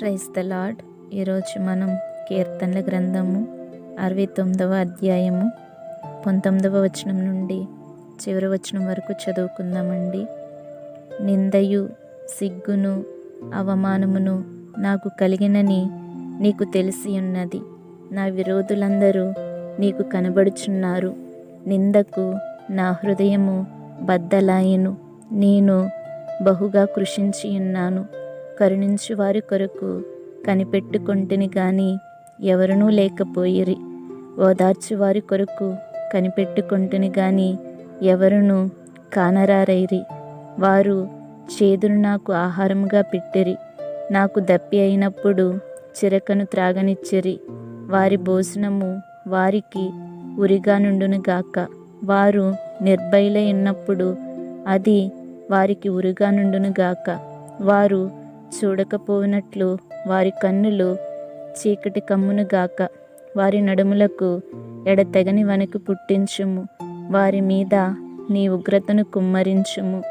Praise the lord ఈరోజు మనం కీర్తనల గ్రంథము అరవై తొమ్మిదవ అధ్యాయము పంతొమ్మిదవ వచనం నుండి చివరి వచనం వరకు చదువుకుందామండి. నిందయు సిగ్గును అవమానమును నాకు కలిగినని నీకు తెలిసి ఉన్నది. నా విరోధులందరూ నీకు కనబడుచున్నారు. నిందకు నా హృదయము బద్దలాయను. నేను బహుగా కృషించి ఉన్నాను. కరుణించు వారి కొరకు కనిపెట్టుకుంటుని గాని ఎవరునూ లేకపోయిరి. ఓదార్చు వారి కొరకు కనిపెట్టుకుంటుని గాని ఎవరునూ కానరారైరి. వారు చేదును నాకు ఆహారముగా పెట్టిరి. నాకు దప్పి అయినప్పుడు చిరకను త్రాగనిచ్చిరి. వారి భోజనము వారికి ఉరిగా నుండునుగాక వారు నిర్భయలై ఉన్నప్పుడు అది వారికి ఉరిగా నుండునుగాక వారు చూడకపోయినట్లు వారి కన్నులు చీకటి కమ్మునుగాక వారి నడుములకు ఎడతెగని వణుకు పుట్టించుము. వారి మీద నీ ఉగ్రతను కుమ్మరించుము.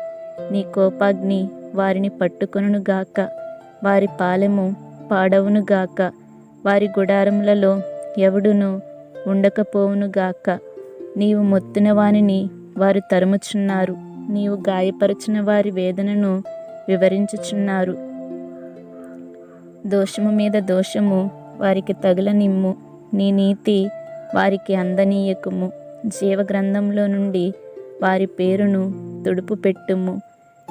నీ కోపాగ్ని వారిని పట్టుకొనుగాక వారి పాలెము పాడవునుగాక వారి గుడారములలో ఎవడును ఉండకపోవునుగాక నీవు మొత్తిన వానిని వారు తరుముచున్నారు. నీవు గాయపరచిన వారి వేదనను వివరించుచున్నారు. దోషము మీద దోషము వారికి తగులనిమ్ము నీ నీతి వారికి అందనీయకుము. జీవగ్రంథంలో నుండి వారి పేరును తుడుపు పెట్టుము.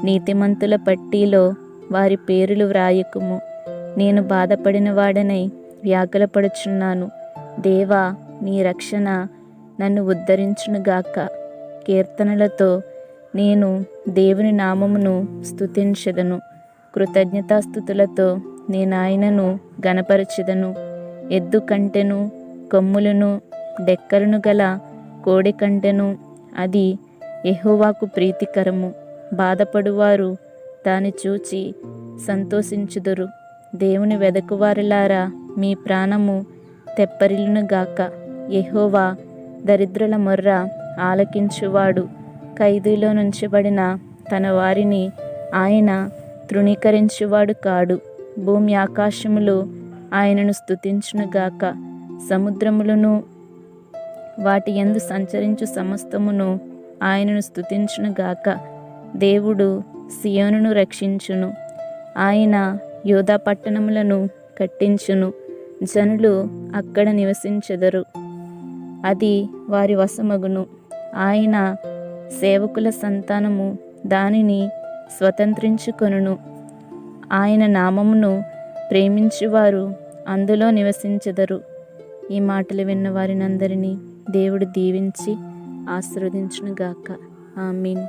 నీతిమంతుల పట్టీలో వారి పేరులు వ్రాయకుము. నేను బాధపడిన వాడనై వ్యాకులపడుచున్నాను. దేవా నీ రక్షణ నన్ను ఉద్ధరించునుగాక కీర్తనలతో నేను దేవుని నామమును స్థుతించదను కృతజ్ఞతాస్థుతులతో నేను ఆయనను గణపరచెదను ఎద్దు కంటెను కొమ్ములను డెక్కలను గల కోడి కంటెను అది ఎహోవాకు ప్రీతికరము. బాధపడువారు దాన్ని చూచి సంతోషించుదురు. దేవుని వెదకువారులారా మీ ప్రాణము తెప్పరిల్లునుగాక ఎహోవా దరిద్రుల మొర్ర ఆలకించువాడు. ఖైదీలో నుంచబడిన తన వారిని ఆయన తృణీకరించువాడు కాడు. భూమి ఆకాశములు ఆయనను స్థుతించునుగాక సముద్రములను వాటి ఎందు సంచరించు సమస్తమును ఆయనను స్థుతించునుగాక దేవుడు సియోనును రక్షించును. ఆయన యోధా పట్టణములను కట్టించును. జనులు అక్కడ నివసించెదరు. అది వారి వశమగును. ఆయన సేవకుల సంతానము దానిని స్వతంత్రించుకొనును. ఆయన నామమును ప్రేమించువారు అందులో నివసించెదరు. ఈ మాటలు విన్న వారినందరినీ దేవుడు దీవించి ఆశీర్వదించునుగాక. ఆమీన్.